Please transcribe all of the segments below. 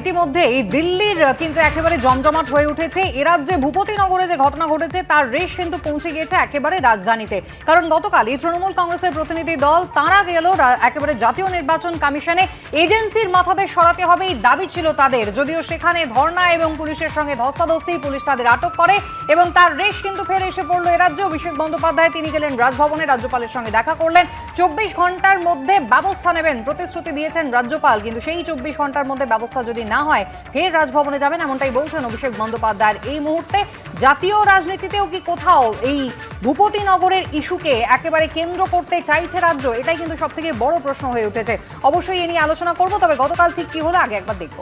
ইতিমধ্যেই দিল্লির কিন্তু একেবারে জমজমাট হয়ে উঠেছে। এ রাজ্যে ভূপতিনগরে যে ঘটনা ঘটেছে, তার রেশ কিন্তু পৌঁছে গিয়েছে একেবারে রাজধানীতে। কারণ গতকালই তৃণমূল কংগ্রেসের প্রতিনিধি দল, তারা গেল একেবারে জাতীয় নির্বাচন কমিশনে। এজেন্সির মাথাতে সরাতে হবে, এই দাবি ছিল তাদের। যদিও সেখানে ধর্ণা এবং পুলিশের সঙ্গে ধস্তাধস্তি, পুলিশ তাদের আটক করে এবং তার রেশ কিন্তু ফের এসে পড়ল এ অভিষেক বন্দ্যোপাধ্যায়, তিনি গেলেন রাজভবনে, রাজ্যপালের সঙ্গে দেখা করলেন। চব্বিশ ঘণ্টার মধ্যে ব্যবস্থা নেবেন প্রতিশ্রুতি দিয়েছেন রাজ্যপাল, কিন্তু সেই চব্বিশ ঘণ্টার মধ্যে ব্যবস্থা যদি না হয়, ফের রাজভবনে যাবেন এমনটাই বলছেন অভিষেক বন্দ্যোপাধ্যায়ের এই মুহূর্তে জাতীয় রাজনীতিতেও কি কোথাও এই ভূপতিনগরের ইস্যুকে একেবারে কেন্দ্র করতে চাইছে রাজ্য? এটাই কিন্তু সব থেকে বড় প্রশ্ন হয়ে উঠেছে। অবশ্যই এ নিয়ে আলোচনা করব, তবে গতকাল ঠিক কি হলো, আগে একবার দেখব।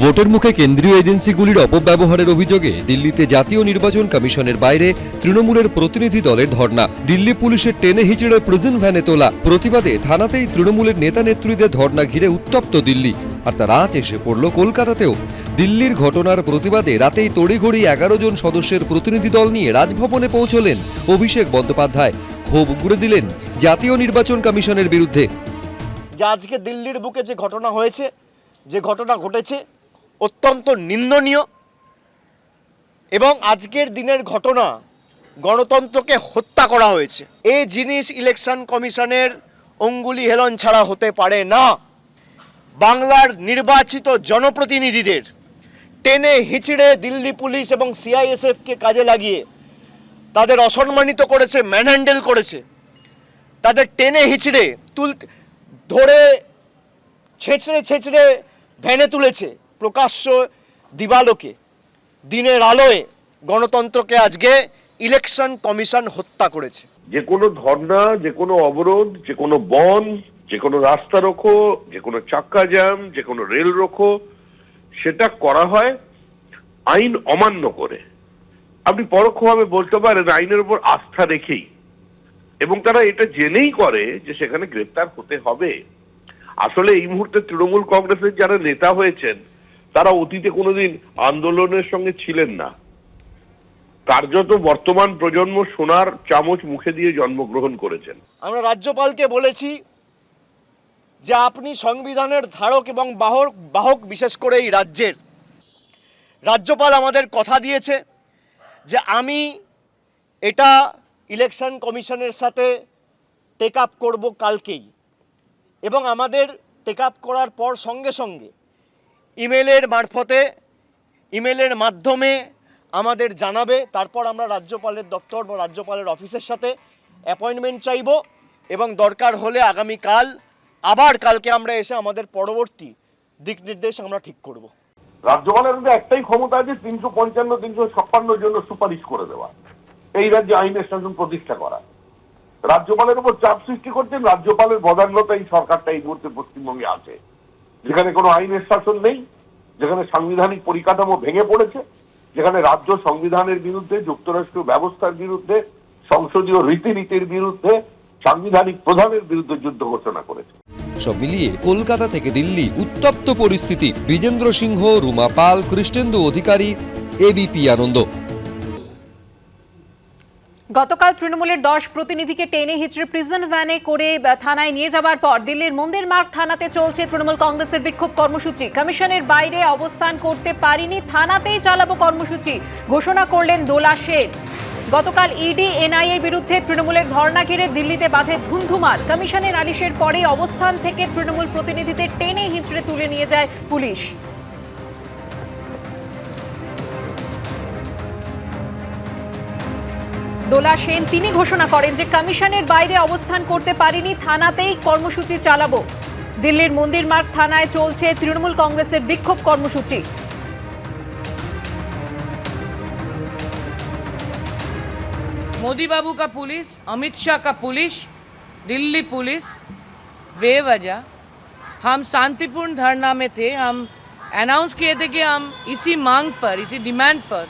ভোটের মুখে কেন্দ্রীয় এজেন্সিগুলির অপব্যবহারের অভিযোগে দিল্লিতে জাতীয় নির্বাচন কমিশনের বাইরে তৃণমূলের প্রতিনিধি দলের ধর্ণা। দিল্লি পুলিশের টেনে হিচড়ে প্রিজন ভ্যানে তোলা। প্রতিবাদে থানাতেই তৃণমূলের নেতা নেত্রীদের ধর্ণা ঘিরে উত্তপ্ত দিল্লি। আর তার আজ এসে পড়ল কলকাতাতেও। দিল্লির ঘটনার প্রতিবাদে রাতেই তড়িঘড়ি এগারো জন সদস্যের প্রতিনিধি দল নিয়ে রাজভবনে পৌঁছলেন অভিষেক বন্দ্যোপাধ্যায়। ক্ষোভ উগড়ে দিলেন জাতীয় নির্বাচন কমিশনের বিরুদ্ধে। আজকে দিল্লির বুকে যে ঘটনা হয়েছে, যে ঘটনা ঘটেছে অত্যন্ত নিন্দনীয় এবং আজকের দিনের ঘটনা গণতন্ত্রকে হত্যা করা হয়েছে। এই জিনিস ইলেকশন কমিশনের অঙ্গুলি হেলন ছাড়া হতে পারে না। বাংলার নির্বাচিত জনপ্রতিনিধিদের টেনে হিচড়ে দিল্লি পুলিশ এবং সিআইএসএফকে কাজে লাগিয়ে তাদের অসম্মানিত করেছে, ম্যানহ্যান্ডেল করেছে। তাদের টেনে হিচড়ে তুল ধরে ছেঁচড়ে ছেঁচড়ে ভ্যানে তুলেছে। প্রকাশ্য দিবালোকে, দিনের আলোয় গণতন্ত্রকে আজকে ইলেকশন কমিশন হত্যা করেছে। যে কোনো ধর্ণা, যে কোনো অবরোধ, যে কোনো বন, যে কোনো রাস্তা রোখো যে কোনো চাক্কা জ্যাম, যে কোনো রেল রোখো সেটা করা হয় আইন অমান্য করে। আপনি পরোক্ষভাবে বলতে পারেন আইনের উপর আস্থা রেখেই। এবং তারা এটা জেনেই করে যে সেখানে গ্রেপ্তার হতে হবে। আসলে এই মুহূর্তে তৃণমূল কংগ্রেসের যারা নেতা হয়েছেন তারা অতীতে কোনোদিন আন্দোলনের সঙ্গে ছিলেন না। কার্যত বর্তমান প্রজন্ম সোনার চামচ মুখে দিয়ে জন্মগ্রহণ করেছেন। আমরা রাজ্যপালকে বলেছি যে আপনি সংবিধানের ধারক এবং বাহক বাহক বিশেষ করে এই রাজ্যের। রাজ্যপাল আমাদের কথা দিয়েছে যে আমি এটা ইলেকশন কমিশনের সাথে টেক আপ করব কালকেই। এবং আমাদের টেক আপ করার পর সঙ্গে সঙ্গে ইমেলের মারফতে, ইমেলের মাধ্যমে আমাদের জানাবে। তারপর আমরা রাজ্যপালের দপ্তর বা রাজ্যপালের অফিসের সাথে অ্যাপয়েন্টমেন্ট চাইব এবং দরকার হলে আগামীকাল, আবার কালকে আমরা এসে আমাদের পরবর্তী দিক নির্দেশ আমরা ঠিক করব। রাজ্যপালের মধ্যে একটাই ক্ষমতা আছে, তিনশো পঞ্চান্ন, তিনশো ছাপ্পান্ন জন্য সুপারিশ করে দেওয়া। এই রাজ্যে আইনের শাসন প্রতিষ্ঠা করা। রাজ্যপালের উপর চাপ সৃষ্টি করছেন, রাজ্যপালের বদান্যতা এই সরকারটা এই মুহূর্তে পশ্চিমবঙ্গে আছে। যেখানে কোনো আইনের শাসন নেই, যেখানে সাংবিধানিক পরিকাঠামো ভেঙে পড়েছে, যেখানে রাজ্য সংবিধানের বিরুদ্ধে, যুক্তরাষ্ট্র ব্যবস্থার বিরুদ্ধে, সংসদীয় রীতিনীতির বিরুদ্ধে সাংবিধানিক প্রধানের বিরুদ্ধে যুদ্ধ ঘোষণা করেছে। সব মিলিয়ে কলকাতা থেকে দিল্লি উত্তপ্ত পরিস্থিতি। বিজেন্দ্র সিংহ, রুমা পাল, কৃষ্ণেন্দু অধিকারী এবিপি আনন্দ। গতকাল তৃণমূলের দশ প্রতিনিধিকে টেনে হিচড়ে প্রিজন ভ্যানে করে থানায় নিয়ে যাবার পর দিল্লির মন্দির মার্গ থানাতে চলছে তৃণমূল কংগ্রেসের বিক্ষোভ কর্মসূচি। কমিশনের বাইরে অবস্থান করতে পারিনি, থানাতেই চালাবো কর্মসূচি, ঘোষণা করলেন দোলা শেঠ গতকাল ইডি এনআইএর বিরুদ্ধে তৃণমূলের ধর্ণা ঘিরে দিল্লিতে বাধে ধুন্ধুমার। কমিশনের নালিশের পরেই অবস্থান থেকে তৃণমূল প্রতিনিধিদের টেনে হিচড়ে তুলে নিয়ে যায় পুলিশ। দোলা সেন তিনি ঘোষণা করেন যে কমিশনের বাইরে অবস্থান করতে পারিনি থানাতেই কর্মসূচি চালাবো দিল্লির মন্দির মার্গ থানায় চলছে তৃণমূল কংগ্রেসের বিক্ষোভ কর্মসূচি मोदी बाबू का पुलिस अमित शाह का पुलिस दिल्ली पुलिस बेवजह हम शांतिपूर्ण धरना में थे हम अनाउंस किए थे कि हम इसी मांग पर इसी डिमांड पर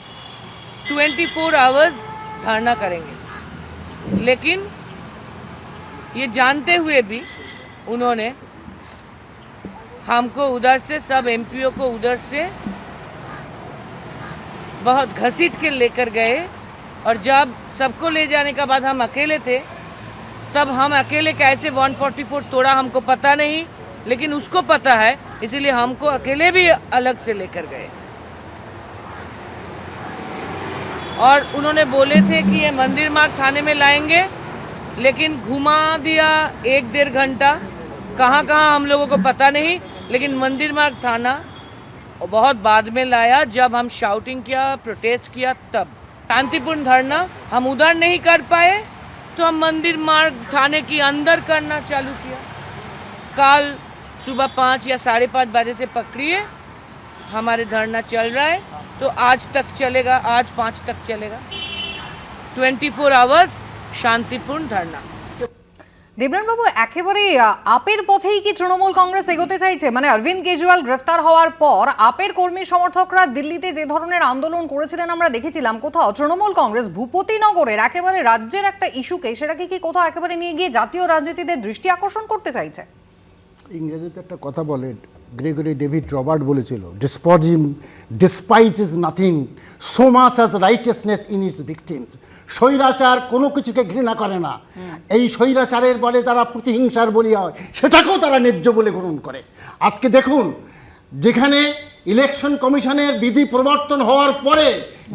24 फोर आवर्स धरना करेंगे। लेकिन ये जानते हुए भी उन्होंने हमको उधर से, सब एमपीओ को उधर से बहुत घसीट के लेकर गए और जब सबको ले जाने के बाद हम अकेले थे, तब हम अकेले कैसे 144 तोड़ा हमको पता नहीं, लेकिन उसको पता है, इसीलिए हमको अकेले भी अलग से लेकर गए। और उन्होंने बोले थे कि ये मंदिर मार्ग थाने में लाएँगे, लेकिन घुमा दिया एक डेढ़ घंटा। कहाँ कहाँ हम लोगों को पता नहीं, लेकिन मंदिर मार्ग थाना बहुत बाद में लाया। जब हम शाउटिंग किया प्रोटेस्ट किया, तब। शांतिपूर्ण धरना, हम उधर नहीं कर पाए तो हम मंदिर मार्ग थाने के अंदर करना चालू किया। कल सुबह पाँच या साढ़े पाँच बजे से पकड़िए, हमारे धरना चल रहा है। तो आज तक चलेगा आज पाँच तक चलेगा ट्वेंटी फोर आवर्स शांतिपूर्ण धरना দেবরানবাবু একেবারে আহ, আপের পথেই কি তৃণমূল কংগ্রেস এগোতে চাইছে মানে অরবিন্দ কেজরিওয়াল গ্রেফতার হওয়ার পর আপের কর্মী সমর্থকরা দিল্লিতে যে ধরনের আন্দোলন করেছিলেন আমরা দেখেছিলাম কোথাও তৃণমূল কংগ্রেস ভূপতিনগরের একেবারে রাজ্যের একটা ইস্যুকে সেটাকে কি কোথাও একেবারে নিয়ে গিয়ে জাতীয় রাজনীতিদের দৃষ্টি আকর্ষণ করতে চাইছে ইংরেজিতে একটা কথা বলে গ্রেগরি ডেভিড রবার্ট বলেছিল despotism despise is nothing so much as righteousness in its victims স্বৈরাচার কোনো কিছুকে ঘৃণা করে না। এই স্বৈরাচারের বলে তারা প্রতিহিংসার বলি হয়, সেটাকেও তারা ন্যায্য বলে গ্রহণ করে। আজকে দেখুন যেখানে ইলেকশন কমিশনের বিধি প্রবর্তন হওয়ার পরে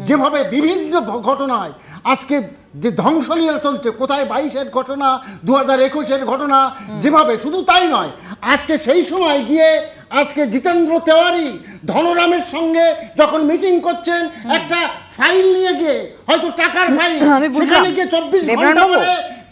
যেভাবে বিভিন্ন ঘটনায় আজকে যে ধ্বংসলীলা চলছে কোথায় বাইশের ঘটনা দু হাজার একুশের ঘটনা যেভাবে শুধু তাই নয় আজকে সেই সময় গিয়ে আজকে জিতেন্দ্র তেওয়ারি ধনরামের সঙ্গে যখন মিটিং করছেন একটা ফাইল নিয়ে গিয়ে হয়তো টাকার ফাইল সেখানে গিয়ে চব্বিশ ঘণ্টা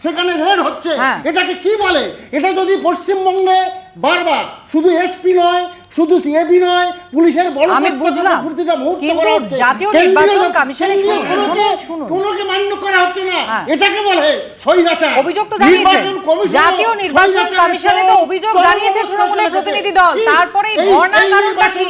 সেখানে রেড হচ্ছে। হ্যাঁ। এটাকে কি বলে? এটা যদি পশ্চিমবঙ্গে বারবার। শুধু এসপি নয় শুধু এবি নয় পুলিশের বড় আমি বুঝলাম। প্রতিটা মুহূর্ত করা হচ্ছে। জাতীয় নির্বাচন কমিশনের শুনুন, কোনোকে- মান্য করা হচ্ছে না। হ্যাঁ। এটাকে বলে স্বৈরাচার। অভিযোগ তো জানিয়েছে। নির্বাচন কমিশন জাতীয় নির্বাচন কমিশনে তো অভিযোগ জানিয়েছে তৃণমূলের প্রতিনিধি দল। তারপরে এই এই কারণটা কি?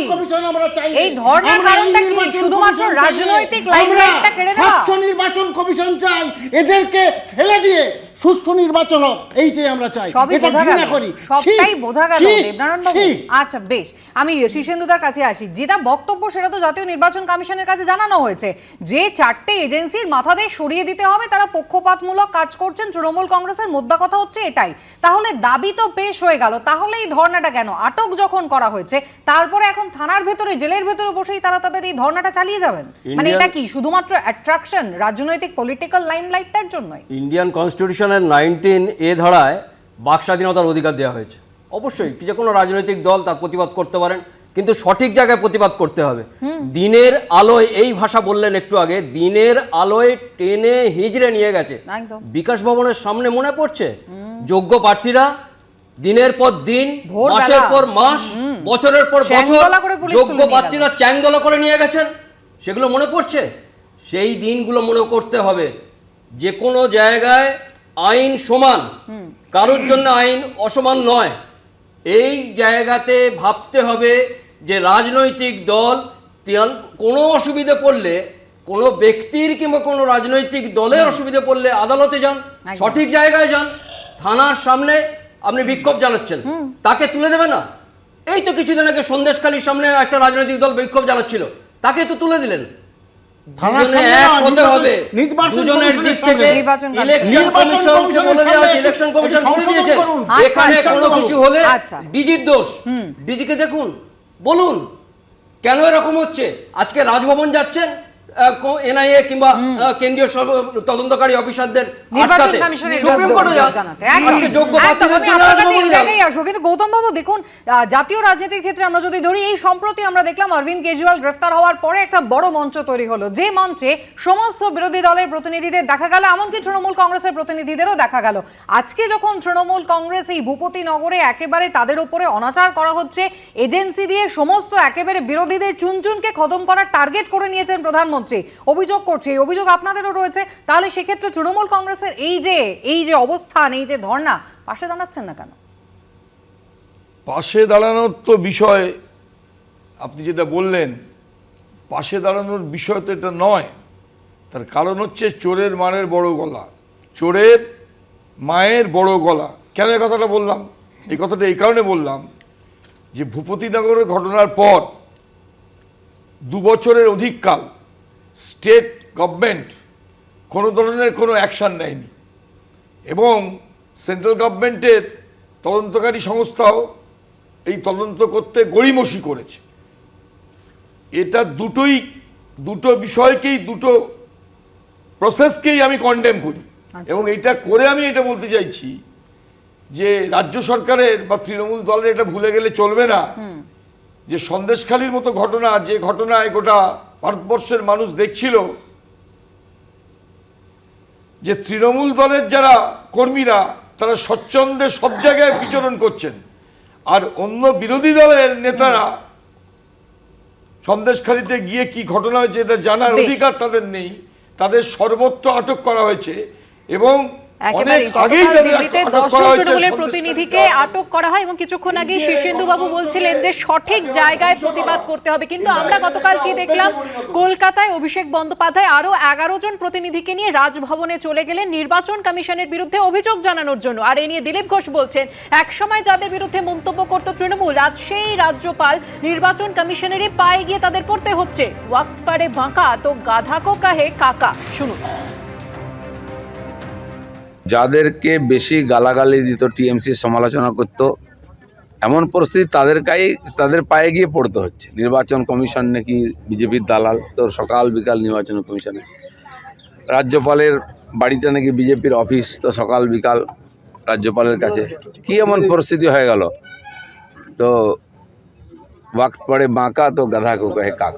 এই আমরা কারণটা কি? শুধুমাত্র রাজনৈতিক লাইমলাইটটা কেড়ে নেওয়া? নির্বাচন কমিশন চাই। এদেরকে ফেলে দিয়ে সুষ্ঠু নির্বাচন হোক এইটাই আমরা চাই। এটা ঘৃণা করি। সবটাই বোঝা গেল দেবনারায়ণ বাবু। আচ্ছা বেশ। আমি শীর্ষেন্দুদার কাছে আসি। যেটা বক্তব্য সেটা তো জাতীয় নির্বাচন কমিশনের কাছে জানানো হয়েছে। যে চারটে এজেন্সির মাথাদের সরিয়ে দিতে হবে তারা পক্ষপাতমূলক কাজ করছেন তৃণমূল কংগ্রেসের মোদ্দা কথা হচ্ছে এটাই। তাহলে দাবি তো পেশ হয়ে গেল। তাহলে এই ধর্নাটা কেন? আটক যখন করা হয়েছে তারপরে এখন থানার ভেতরে জেলের ভেতরে বসেই তারা তাদের এই ধর্নাটা চালিয়ে যাবেন? মানে এটা কি শুধুমাত্র অ্যাট্রাকশন রাজনৈতিক পলিটিক্যাল লাইমলাইটটার জন্যই? ইন্ডিয়ান কনস্টিটিউশনের নাইনটিন এ ধারায় বাক স্বাধীনতার অধিকার দেওয়া হয়েছে। অবশ্যই যে কোনো রাজনৈতিক দল তার প্রতিবাদ করতে পারেন কিন্তু সঠিক জায়গায় প্রতিবাদ করতে হবে। দিনের আলোয় এই ভাষা বললেন একটু আগে দিনের আলোয় টেনে হিজড়ে নিয়ে গেছে। বিকাশ ভবনের সামনে মনে পড়ছে? যোগ্য প্রার্থীরা দিনের পর দিন মাসের পর মাস বছরের পর বছর যোগ্য। প্রার্থীরা চ্যাংদোলা করে নিয়ে গেছেন। সেগুলো মনে পড়ছে? সেই দিনগুলো মনে করতে হবে। যে কোনো জায়গায় আইন সমান। কারোর জন্য আইন অসমান নয়। এই জায়গাতে ভাবতে হবে যে রাজনৈতিক দল কোনো অসুবিধে পড়লে কোনো ব্যক্তির কিংবা কোনো রাজনৈতিক দলের অসুবিধে পড়লে আদালতে যান সঠিক জায়গায় যান থানার সামনে আপনি বিক্ষোভ জানাচ্ছেন। তাকে তুলে দেবে না? এই তো কিছুদিন আগে সন্দেশখালীর সামনে একটা রাজনৈতিক দল বিক্ষোভ জানাচ্ছিল। তাকে তো তুলে দিলেন। ডিজির দোষ। ডিজিকে দেখুন। বলুন। কেন এরকম হচ্ছে? আজকে রাজভবন যাচ্ছেন? এনআইএ কিংবা কেন্দ্রীয় তদন্তকারী অফিসারদের আটকাতে। সুপ্রিম কোর্টে। আজকে যোগ্য আসব। কিন্তু গৌতম বাবু দেখুন জাতীয় রাজনীতির ক্ষেত্রে আমরা যদি ধরি এই সম্প্রতি আমরা দেখলাম অরবিন্দ কেজরিওয়াল গ্রেফতার হওয়ার পরে একটা বড় মঞ্চ তৈরি হলো। যে মঞ্চে সমস্ত বিরোধী দলের প্রতিনিধিদের দেখা গেল এমনকি তৃণমূল কংগ্রেসের প্রতিনিধিদেরও দেখা গেল। আজকে যখন তৃণমূল কংগ্রেস এই ভূপতি নগরে একেবারে তাদের উপরে অনাচার করা হচ্ছে এজেন্সি দিয়ে সমস্ত একেবারে বিরোধীদের চুনচুনকে খতম করার টার্গেট করে নিয়েছেন প্রধানমন্ত্রী। অভিযোগ করছে, এই অভিযোগ আপনাদেরও রয়েছে। তাহলে সেক্ষেত্রে তৃণমূল কংগ্রেসের এই যে এই যে অবস্থান, এই যে ধর্ণা, পাশে দাঁড়াচ্ছেন না কেন? পাশে দাঁড়ানোর তো বিষয়, আপনি যেটা বললেন, পাশে দাঁড়ানোর বিষয় তো এটা নয়। তার কারণ হচ্ছে চোরের মায়ের বড় গলা। চোরের মায়ের বড় গলা। কেন এই কথাটা বললাম? এই কথাটা এই কারণে বললাম যে ভূপতিনগরের ঘটনার পর, দু বছরের অধিককাল স্টেট গভর্নমেন্ট কোনো ধরনের কোনো অ্যাকশান নেয়নি। এবং সেন্ট্রাল গভর্নমেন্টের তদন্তকারী সংস্থাও এই তদন্ত করতে গড়িমসি করেছে। এটা দুটোই দুটো বিষয়কেই দুটো প্রসেসকেই আমি কন্ডেম করি। এবং এটা করে আমি এটা বলতে চাইছি যে রাজ্য সরকারের বা তৃণমূল দলের এটা ভুলে গেলে চলবে না। যে সন্দেশখালীর মতো ঘটনা যে ঘটনায় গোটা ভারতবর্ষের মানুষ দেখছিল যে তৃণমূল দলের যারা কর্মীরা তারা স্বচ্ছন্দে সব জায়গায় বিচরণ করছেন। আর অন্য বিরোধী দলের নেতারা সন্দেশখালীতে গিয়ে কি ঘটনা হয়েছে এটা জানার অধিকার তাদের নেই। তাদের সর্বত্র আটক করা হয়েছে এবং প্রতিনিধিকে। আটক করা হয় এবং কিছুক্ষণ আগে শীর্ষেন্দু বাবু বলছিলেন যে সঠিক জায়গায় প্রতিবাদ করতে হবে। কিন্তু আমরা গতকাল কি দেখলাম? কলকাতায় অভিষেক বন্দ্যোপাধ্যায় আরও এগারো জন প্রতিনিধিকে নিয়ে রাজভবনে চলে গেলেন নির্বাচন কমিশনের বিরুদ্ধে অভিযোগ জানানোর জন্য। আর এ নিয়ে দিলীপ ঘোষ বলছেন একসময় যাদের বিরুদ্ধে মন্তব্য করত তৃণমূল আজ সেই রাজ্যপাল নির্বাচন কমিশনেরই পায়ে গিয়ে তাদের পড়তে হচ্ছে। ওয়াক্ত পারে বাঁকা তো গাধা কো কাহে কাকা। শুনুন। যাদেরকে বেশি গালাগালি দিত, টিএমসি সমালোচনা করত, এমন পরিস্থিতি তাদেরকেই, তাদের পায়ে গিয়ে পড়তে হচ্ছে। নির্বাচন কমিশন নাকি বিজেপির দালাল? তোর সকাল বিকাল নির্বাচন কমিশনে। রাজ্যপালের বাড়িটা নাকি বিজেপির অফিস, তো সকাল বিকাল রাজ্যপালের কাছে। কি এমন পরিস্থিতি হয়ে গেল? তো, ওয়াক্ত পড়ে বাঁকা, তো গাধা কো কাকা।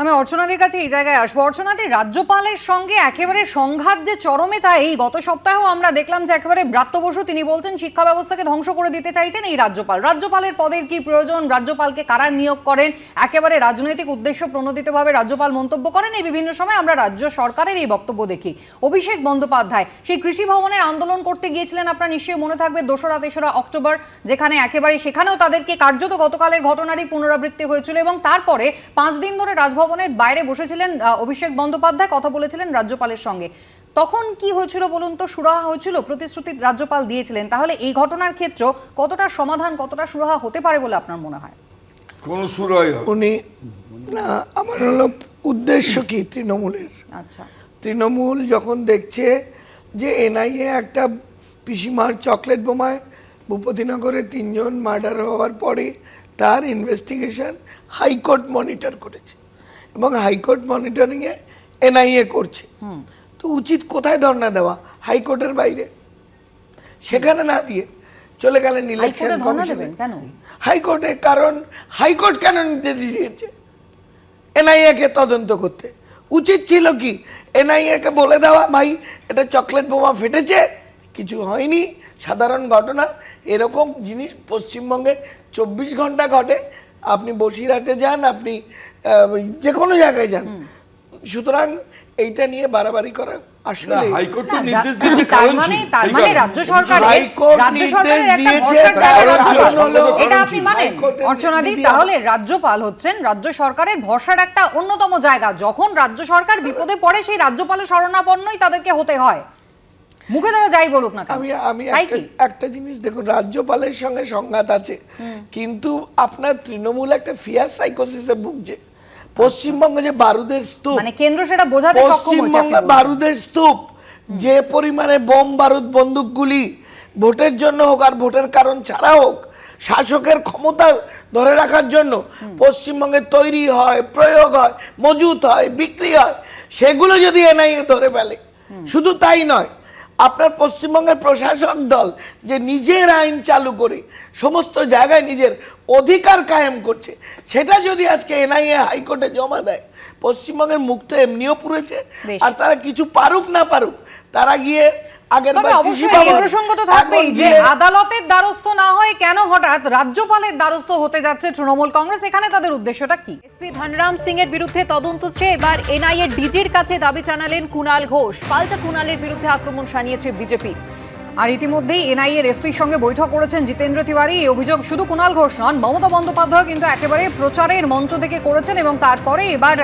আমি অর্চনাদের কাছে এই জায়গায় আসব। অর্চনাদি রাজ্যপালের সঙ্গে একেবারে সংঘাত যে চরমে তা, এই গত সপ্তাহেও আমরা দেখলাম যে একেবারে ব্রাত্য বসু তিনি বলছেন, শিক্ষা ব্যবস্থাকে ধ্বংস করে দিতে চাইছেন এই রাজ্যপাল। রাজ্যপালের পদের কি প্রয়োজন? রাজ্যপালকে কারা নিয়োগ করেন? একেবারে রাজনৈতিক উদ্দেশ্য প্রণোদিতভাবে রাজ্যপাল মন্তব্য করেন। এই বিভিন্ন সময় আমরা রাজ্য সরকারের এই বক্তব্য দেখি। অভিষেক বন্দ্যোপাধ্যায়, সেই কৃষি ভবনের আন্দোলন করতে গিয়েছিলেন আপনার নিশ্চয়ই মনে থাকবে, দোসরা তেসরা অক্টোবর, যেখানে একেবারে সেখানেও তাদেরকে কার্যত গতকালের ঘটনারই পুনরাবৃত্তি হয়েছিল এবং তারপরে পাঁচ দিন ধরে রাজভবনের বাইরে বসেছিলেন অভিষেক বন্দ্যোপাধ্যায়। কথা বলেছিলেন রাজ্যপালের সঙ্গে। তখন কি হয়েছিল বলুন তো? সুরাহা হয়েছিল? প্রতিশ্রুতি রাজ্যপাল দিয়েছিলেন। তাহলে এই ঘটনার ক্ষেত্র কতটা সমাধান কতটা সুরাহা হতে পারে বলে আপনার মনে হয়? কোনো সুরয় হবে উনি না আমার হলো উদ্দেশ্য কি তৃণমূলের? আচ্ছা। তৃণমূল যখন দেখছে যে এনআইএ একটা পিসিমার চকলেট বোমায় ভূপতিনগরে তিনজন মার্ডার হওয়ার পরে তার ইনভেস্টিগেশন হাইকোর্ট মনিটর করেছে। এবং হাইকোর্ট মনিটরিংয়ে এনআইএ করছে। তো উচিত কোথায় ধর্ণা দেওয়া? হাইকোর্টের বাইরে। সেখানে না দিয়ে চলে গেলেন ইলেকশন হাইকোর্টে কমিশনে হাইকোর্টে কারণ হাইকোর্ট কেন নিতে দিয়েছে? এনআইএ কে তদন্ত করতে। উচিত ছিল কি? এনআইএ কে বলে দেওয়া ভাই এটা চকলেট বোমা ফেটেছে কিছু হয়নি সাধারণ ঘটনা। এরকম জিনিস পশ্চিমবঙ্গে চব্বিশ ঘণ্টা ঘটে। আপনি বসিরহাটে যান আপনি যে কোনো জায়গায় যান। সুতরাং এইটা নিয়ে বাড়াবাড়ি করা না আসলে হাইকোর্ট তো না, নির্দেশ দিয়েছে কারণ মানে তার মানে রাজ্য সরকারের রাজ্য সরকারের একটা ভরসার জায়গা কারণ রাজ্য ছিল, সরকার। এটা আপনি মানেন অর্চনাদি তাহলে রাজ্যপাল হচ্ছেন রাজ্য সরকারের ভরসার একটা অন্যতম জায়গা। যখন রাজ্য সরকার বিপদে পড়ে সেই রাজ্যপালের শরণাপন্নই তাদেরকে হতে হয়। মুখে তারা যাই বলুক না আমি আমি একটা জিনিস দেখুন রাজ্যপালের সঙ্গে সংঘাত আছে কিন্তু আপনার তৃণমূল একটা ফিয়ার সাইকোসিসে ভুগছে। পশ্চিমবঙ্গে যে বারুদের স্তূপ মানে কেন্দ্র সেটা বোঝাতে পশ্চিমবঙ্গে বারুদের স্তূপ যে পরিমাণে বোম বারুদ বন্দুকগুলি ভোটের জন্য হোক আর ভোটের কারণ ছাড়া হোক শাসকের ক্ষমতা ধরে রাখার জন্য পশ্চিমবঙ্গে তৈরি হয় প্রয়োগ হয় মজুত হয় বিক্রি হয় সেগুলো যদি এনআইএ ধরে ফেলে শুধু তাই নয় আপনার পশ্চিমবঙ্গের প্রশাসক দল যে নিজের আইন চালু করে সমস্ত জায়গায় নিজের অধিকার কায়েম করছে। সেটা যদি আজকে এনআইএ হাইকোর্টে জমা দেয় পশ্চিমবঙ্গের মুখ তো এমনিও পুড়েছে আর তারা কিছু পারুক না পারুক তারা গিয়ে আগের প্রসঙ্গ তো থাকবেই যে আদালতের দ্বারস্থ না হয় কেন হঠাৎ রাজ্যপালের দ্বারস্থ হতে যাচ্ছে তৃণমূল কংগ্রেস? এখানে তাদের উদ্দেশ্যটা কি? এসপি ধনরাম সিং এর বিরুদ্ধে তদন্ত চেয়ে এবার এনআইএ ডিজির কাছে দাবি জানালেন কুণাল ঘোষ। পাল্টা কুণালের বিরুদ্ধে আক্রমণ সানিয়েছে বিজেপি। আর ইতিমধ্যেই এনআইএর এসপির সঙ্গে বৈঠক করেছেন জিতেন্দ্র তিওয়ারি। এই অভিযোগ শুধু কুণাল ঘোষ নন, মমতা বন্দ্যোপাধ্যায় কিন্তু একেবারে প্রচারের মঞ্চ থেকে করেছেন এবং তারপরে এবার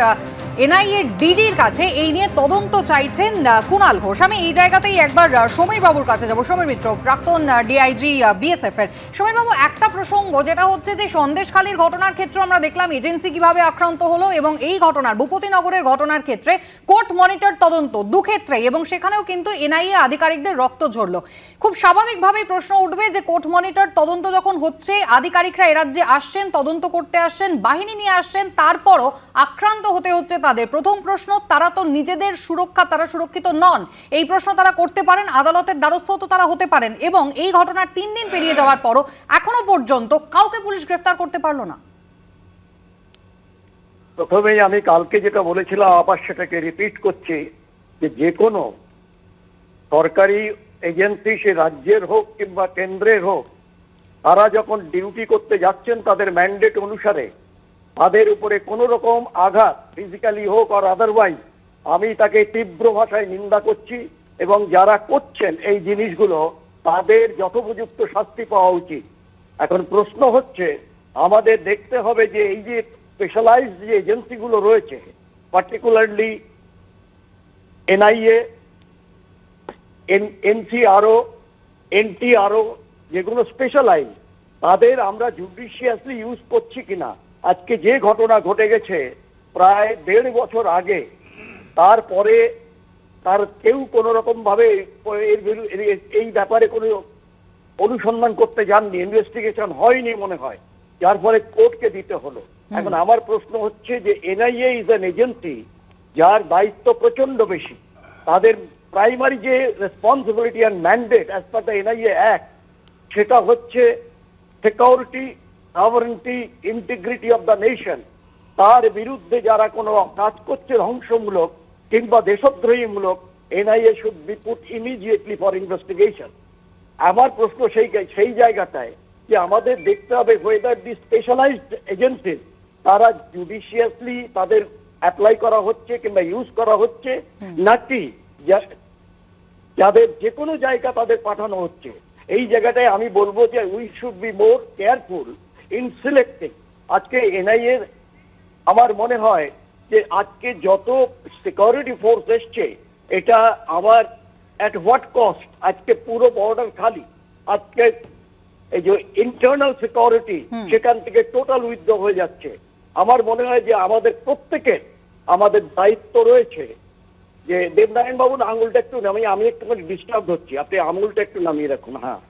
এনআইএ ডিজির কাছে এই নিয়ে তদন্ত চাইছেন কুণাল ঘোষ। আমি এই জায়গাতেই একবার সমীর বাবুর কাছে যাব। সমীর মিত্র প্রাক্তন ডিআইজি বিএসএফ এর সমীর বাবু একটা প্রসঙ্গ, যেটা হচ্ছে যে সন্দেশখালীর ঘটনার ক্ষেত্রে আমরা দেখলাম, এজেন্সি কীভাবে আক্রান্ত হলো এবং এই ঘটনার, ভূপতিনগরের ঘটনার ক্ষেত্রে কোর্ট মনিটর তদন্ত দুক্ষেত্রে এবং সেখানেও কিন্তু এনআইএ আধিকারিকদের রক্ত ঝরলো। খুব স্বাভাবিকভাবেই প্রশ্ন উঠবে যে কোর্ট মনিটর তদন্ত যখন হচ্ছে, আধিকারিকরা এ রাজ্যে আসছেন, তদন্ত করতে আসছেন, বাহিনী নিয়ে আসছেন, তারপরও আক্রান্ত হতে হচ্ছে তাদের। প্রথম প্রশ্ন, তারা তো নিজেদের সুরক্ষা, তারা সুরক্ষিত নন। এই প্রশ্ন তারা করতে পারেন, আদালতের দ্বারস্থ তো তারা হতে পারেন। এবং এই ঘটনার তিন দিন পেরিয়ে যাওয়ার পরও এখনও পর্যন্ত কাউকে পুলিশ গ্রেফতার করতে পারল না। প্রথমেই আমি কালকে যেটা বলেছিলাম, আবার সেটাকে রিপিট করছি যে যে কোনো সরকারি এজেন্সি সে রাজ্যের হোক কিংবা কেন্দ্রের হোক, তারা যখন ডিউটি করতে যাচ্ছেন, তাদের ম্যান্ডেট অনুসারে তাদের উপরে কোনো রকম আঘাত ফিজিক্যালি হোক আর আদারওয়াইজ আমি তাকে তীব্র ভাষায় নিন্দা করছি এবং যারা করছেন এই জিনিসগুলো, তাদের যথোপযুক্ত শাস্তি পাওয়া উচিত। এখন প্রশ্ন হচ্ছে, আমাদের দেখতে হবে যে এই যে স্পেশালাইজ যে এজেন্সিগুলো রয়েছে পার্টিকুলারলি এনআইএ এনসিআরও, এনটিআরও, যেগুলো স্পেশালাইজ তাদের আমরা জুডিশিয়াসলি ইউজ করছি কিনা? আজকে যে ঘটনা ঘটে গেছে প্রায় দেড় বছর আগে তারপরে তার কেউ কোনো রকম ভাবে এর বিরু- এর- এই ব্যাপারে কোনো অনুসন্ধান করতে যাননি ইনভেস্টিগেশন হয়নি মনে হয়। যার ফলে কোর্টকে দিতে হলো। এখন আমার প্রশ্ন হচ্ছে যে এনআইএ ইজ অ্যান এজেন্সি যার দায়িত্ব প্রচণ্ড বেশি। তাদের প্রাইমারি যে responsibility and mandate as per the NIA act সেটা হচ্ছে security sovereignty integrity of the nation তার বিরুদ্ধে যারা কোনো কাজ করছে ধ্বংসমূলক কিংবা দেশদ্রোহীমূলক NIA should be put immediately for investigation আমার প্রশ্ন সেই সেই জায়গাটায় যে আমাদের দেখতে হবে ওয়েদার দি স্পেশালাইজড এজেন্সিজ তারা জুডিশিয়াসলি তাদের অ্যাপ্লাই করা হচ্ছে কিংবা ইউজ করা হচ্ছে নাকি যাদের যে কোনো জায়গা তাদের পাঠানো হচ্ছে। এই জায়গাটায় আমি বলব যে we should be more careful in selecting আজকে এনআইএ আমার মনে হয় যে আজকে যত সিকিউরিটি ফোর্স এসছে এটা আমার অ্যাট হোয়াট কস্ট আজকে পুরো বর্ডার খালি। আজকে এই যে ইন্টারনাল সিকিউরিটি সেখান থেকে টোটাল উইথড্র হয়ে যাচ্ছে। আমার মনে হয় যে আমাদের প্রত্যেকের আমাদের দায়িত্ব রয়েছে যে দেবনারায়ণ বাবুর আঙুলটা একটু নামিয়ে আমি একটুখানি ডিস্টার্ব হচ্ছি। আপনি আঙুলটা একটু নামিয়ে রাখুন হ্যাঁ।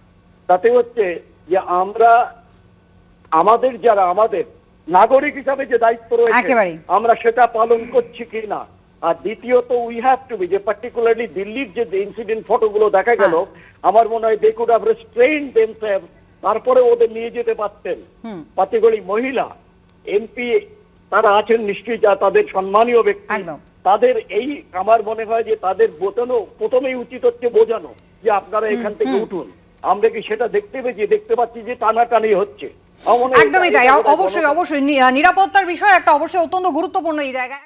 তাতে হচ্ছে যে আমরা আমাদের যারা আমাদের নাগরিক হিসাবে যে দায়িত্ব রয়েছে আমরা সেটা পালন করছি কি না? আর দ্বিতীয়ত উই হ্যাভ টু বি যে পার্টিকুলারলি দিল্লির যে ইনসিডেন্ট ফটোগুলো দেখা গেল আমার মনে হয় they could have restrain themselves তারপরে ওদের নিয়ে যেতে পারতেন। পার্টিকুলারলি মহিলা এমপি তারা আছেন নিশ্চয়ই যা তাদের সম্মানীয় ব্যক্তি। তাদের এই আমার মনে হয় যে তাদের বোঝানো প্রথমেই উচিত হচ্ছে বোঝানো যে আপনারা এখান থেকে উঠুন। আমরা কি সেটা দেখতে পেয়েছি? দেখতে পাচ্ছি যে টানাটানি হচ্ছে। হয় একদমই তাই। অবশ্যই অবশ্যই। নিরাপত্তার বিষয় একটা অবশ্যই অত্যন্ত গুরুত্বপূর্ণ এই জায়গায়।